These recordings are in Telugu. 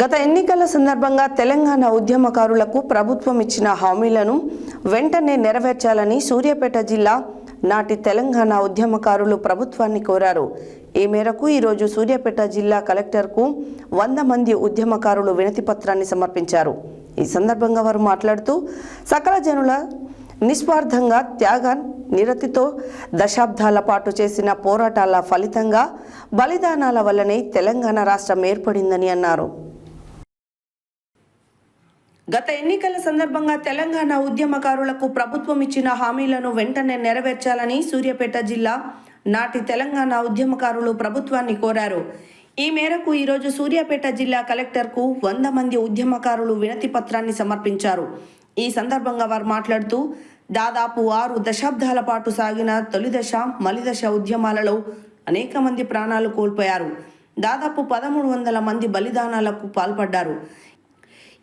గత ఎన్నికల సందర్భంగా తెలంగాణ ఉద్యమకారులకు ప్రభుత్వం ఇచ్చిన హామీలను వెంటనే నెరవేర్చాలని సూర్యాపేట జిల్లా నాటి తెలంగాణ ఉద్యమకారులు ప్రభుత్వాన్ని కోరారు. ఈ మేరకు ఈరోజు సూర్యాపేట జిల్లా కలెక్టర్కు వంద మంది ఉద్యమకారులు వినతిపత్రాన్ని సమర్పించారు. ఈ సందర్భంగా వారు మాట్లాడుతూ సకల జనుల నిస్వార్థంగా త్యాగ నిరతితో దశాబ్దాల పాటు చేసిన పోరాటాల ఫలితంగా బలిదానాల వల్లనే తెలంగాణ రాష్ట్రం ఏర్పడిందని అన్నారు. గత ఎన్నికల సందర్భంగా తెలంగాణ ఉద్యమకారులకు ప్రభుత్వం ఇచ్చిన హామీలను వెంటనే నెరవేర్చాలని సూర్యాపేట జిల్లా నాటి తెలంగాణ ఉద్యమకారులు ప్రభుత్వాన్ని కోరారు. ఈ మేరకు ఈరోజు సూర్యాపేట జిల్లా కలెక్టర్కు వంద మంది ఉద్యమకారులు వినతి పత్రాన్ని సమర్పించారు. ఈ సందర్భంగా వారు మాట్లాడుతూ దాదాపు ఆరు దశాబ్దాల పాటు సాగిన తొలిదశ మలిదశ ఉద్యమాలలో అనేక మంది ప్రాణాలు కోల్పోయారు. దాదాపు పదమూడు వందల మంది బలిదానాలకు పాల్పడ్డారు.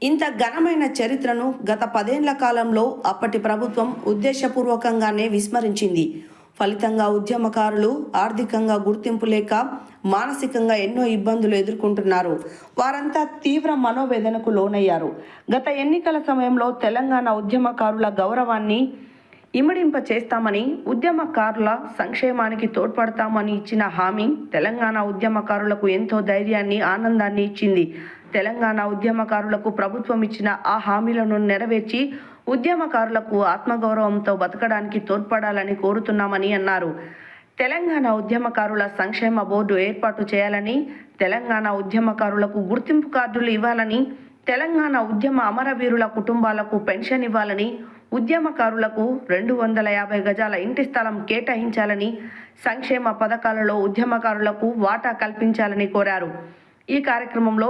ఇంత ఘనమైన చరిత్రను గత పదేండ్ల కాలంలో అప్పటి ప్రభుత్వం ఉద్దేశపూర్వకంగానే విస్మరించింది. ఫలితంగా ఉద్యమకారులు ఆర్థికంగా గుర్తింపు లేక మానసికంగా ఎన్నో ఇబ్బందులు ఎదుర్కొంటున్నారు. వారంతా తీవ్ర మనోవేదనకు లోనయ్యారు. గత ఎన్నికల సమయంలో తెలంగాణ ఉద్యమకారుల గౌరవాన్ని ఇమిడింప చేస్తామని ఉద్యమకారుల సంక్షేమానికి తోడ్పడతామని ఇచ్చిన హామీ తెలంగాణ ఉద్యమకారులకు ఎంతో ధైర్యాన్ని ఆనందాన్ని ఇచ్చింది. తెలంగాణ ఉద్యమకారులకు ప్రభుత్వం ఇచ్చిన ఆ హామీలను నెరవేర్చి ఉద్యమకారులకు ఆత్మగౌరవంతో బతకడానికి తోడ్పడాలని కోరుతున్నామని అన్నారు. తెలంగాణ ఉద్యమకారుల సంక్షేమ బోర్డు ఏర్పాటు చేయాలని తెలంగాణ ఉద్యమకారులకు గుర్తింపు కార్డులు ఇవ్వాలని తెలంగాణ ఉద్యమ అమరవీరుల కుటుంబాలకు పెన్షన్ ఇవ్వాలని ఉద్యమకారులకు రెండు వందల యాభై గజాల ఇంటి స్థలం కేటాయించాలని సంక్షేమ పథకాలలో ఉద్యమకారులకు వాటా కల్పించాలని కోరారు. ఈ కార్యక్రమంలో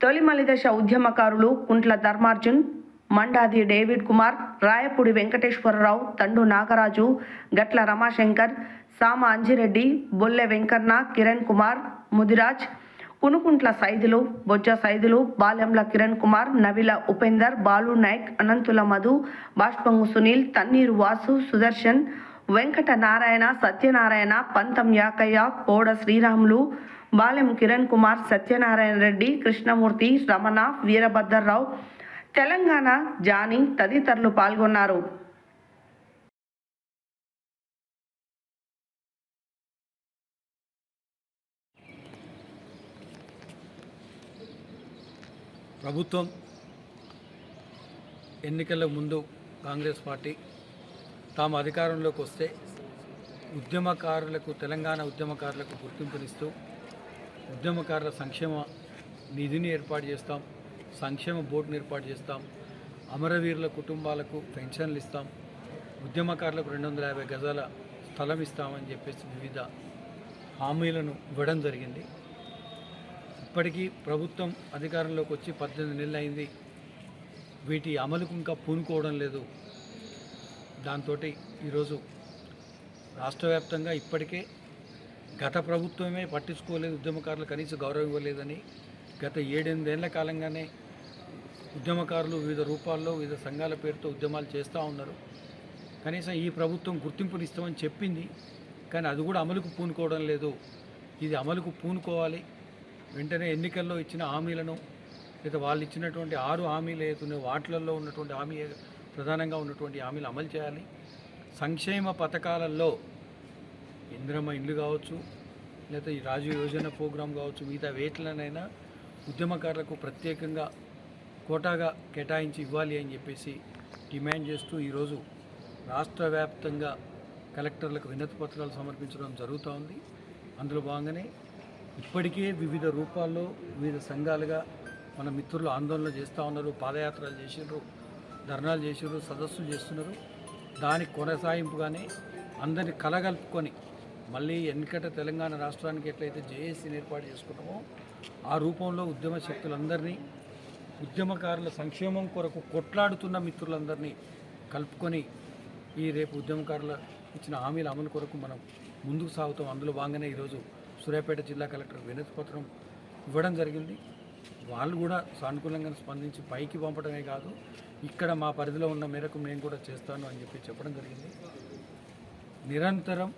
తొలి మలిదశ ఉద్యమకారులు కుంట్ల ధర్మార్జున్ మండాది డేవిడ్ కుమార్ రాయపూడి వెంకటేశ్వరరావు తండు నాగరాజు గట్ల రమాశంకర్ సామ అంజిరెడ్డి బొల్లె వెంకన్న కిరణ్ కుమార్ ముదిరాజ్ కునుకుంట్ల సైదులు బొజ్జ సైదులు బాలెంల కిరణ్ కుమార్ నవిల ఉపేందర్ బాలు నాయక్ అనంతుల మధు బాష్పంగు సునీల్ తన్నీరు వాసు సుదర్శన్ వెంకట నారాయణ సత్యనారాయణ పంతం యాకయ్య పోడ శ్రీరాములు బాలెం కిరణ్ కుమార్ సత్యనారాయణ రెడ్డి కృష్ణమూర్తి రమణ వీరభద్రరావు తెలంగాణ జానీ తదితరులు పాల్గొన్నారు. ప్రభుత్వం ఎన్నికల ముందు కాంగ్రెస్ పార్టీ తాము అధికారంలోకి వస్తే ఉద్యమకారులకు తెలంగాణ ఉద్యమకారులకు గుర్తింపునిస్తూ ఉద్యమకారుల సంక్షేమ నిధిని ఏర్పాటు చేస్తాం సంక్షేమ బోర్డుని ఏర్పాటు చేస్తాం అమరవీరుల కుటుంబాలకు పెన్షన్లు ఇస్తాం ఉద్యమకారులకు రెండు వందల యాభై గజాల స్థలం ఇస్తామని చెప్పేసి వివిధ హామీలను ఇవ్వడం జరిగింది. ఇప్పటికీ ప్రభుత్వం అధికారంలోకి వచ్చి పద్దెనిమిది నెలలు అయింది. వీటి అమలుకు ఇంకా పూనుకోవడం లేదు. దాంతో ఈరోజు రాష్ట్ర వ్యాప్తంగా ఇప్పటికే గత ప్రభుత్వమే పట్టించుకోలేదు ఉద్యమకారులు కనీస గౌరవం ఇవ్వలేదని. గత ఏడెనిమిదేళ్ళ కాలంగానే ఉద్యమకారులు వివిధ రూపాల్లో వివిధ సంఘాల పేరుతో ఉద్యమాలు చేస్తూ ఉన్నారు. కనీసం ఈ ప్రభుత్వం గుర్తింపునిస్తామని చెప్పింది కానీ అది కూడా అమలుకు పూనుకోవడం లేదు. ఇది అమలుకు పూనుకోవాలి. వెంటనే ఎన్నికల్లో ఇచ్చిన హామీలను లేదా వాళ్ళు ఇచ్చినటువంటి ఆరు హామీలు ఏదైతున్నాయో వాటిలలో ఉన్నటువంటి హామీ ప్రధానంగా ఉన్నటువంటి హామీలు అమలు చేయాలి. సంక్షేమ పథకాలలో ఇందిరమ్మ ఇల్లు కావచ్చు లేదా ఈ రాజు యోజన ప్రోగ్రాం కావచ్చు మిగతా వేట్లనైనా ఉద్యమకారులకు ప్రత్యేకంగా కోటాగా కేటాయించి ఇవ్వాలి అని చెప్పేసి డిమాండ్ చేస్తూ ఈరోజు రాష్ట్ర వ్యాప్తంగా కలెక్టర్లకు వినతి పత్రాలు సమర్పించడం జరుగుతూ ఉంది. అందులో భాగంగానే ఇప్పటికే వివిధ రూపాల్లో వివిధ సంఘాలుగా మన మిత్రులు ఆందోళన చేస్తూ ఉన్నారు పాదయాత్రలు చేసినారు ధర్నాలు చేసినారు సదస్సులు చేస్తున్నారు. దానికి కొనసాగింపుగానే అందరిని కలగలుపుకొని మళ్ళీ ఎన్నికట తెలంగాణ రాష్ట్రానికి ఎట్లయితే జేఏసీని ఏర్పాటు చేసుకున్నామో ఆ రూపంలో ఉద్యమ శక్తులందరినీ ఉద్యమకారుల సంక్షేమం కొరకు కొట్లాడుతున్న మిత్రులందరినీ కలుపుకొని ఈ రేపు ఉద్యమకారుల ఇచ్చిన హామీల అమలు కొరకు మనం ముందుకు సాగుతాం. అందులో భాగంగానే ఈరోజు సూర్యాపేట జిల్లా కలెక్టర్ వినతి పత్రం ఇవ్వడం జరిగింది. వాళ్ళు కూడా సానుకూలంగా స్పందించి పైకి పంపడమే కాదు ఇక్కడ మా పరిధిలో ఉన్న మేరకు నేను కూడా చేస్తాను అని చెప్పి చెప్పడం జరిగింది. నిరంతరం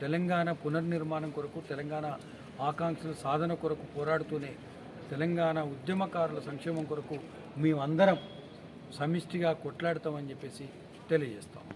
తెలంగాణ పునర్నిర్మాణం కొరకు తెలంగాణ ఆకాంక్షల సాధన కొరకు పోరాడుతూనే తెలంగాణ ఉద్యమకారుల సంక్షేమం కొరకు మేమందరం సమిష్టిగా కొట్లాడతామని చెప్పేసి తెలియజేస్తాం